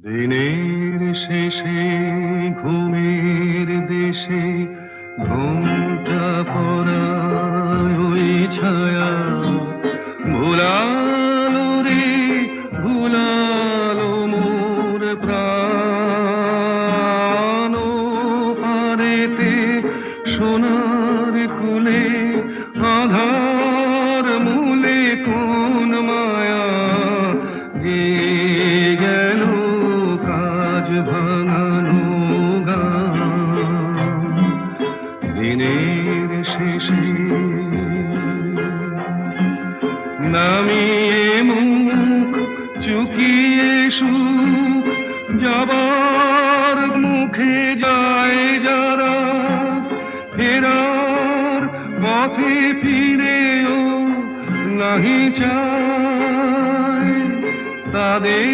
দিনের শেষে ঘুমের দেশে ঘুমটা পড়ায় ওই ছায়া। ভুলালো রে, ভুলালো মোর প্রাণ। পারেতে সোনার কুলে আধার ভাঙানো দিনের শেষে নামিয়ে মুখ, চুকিয়ে সুখ, যাবার মুখে যায় যারা, ফেরার পথে ফিরেও নাহি চায় তাদের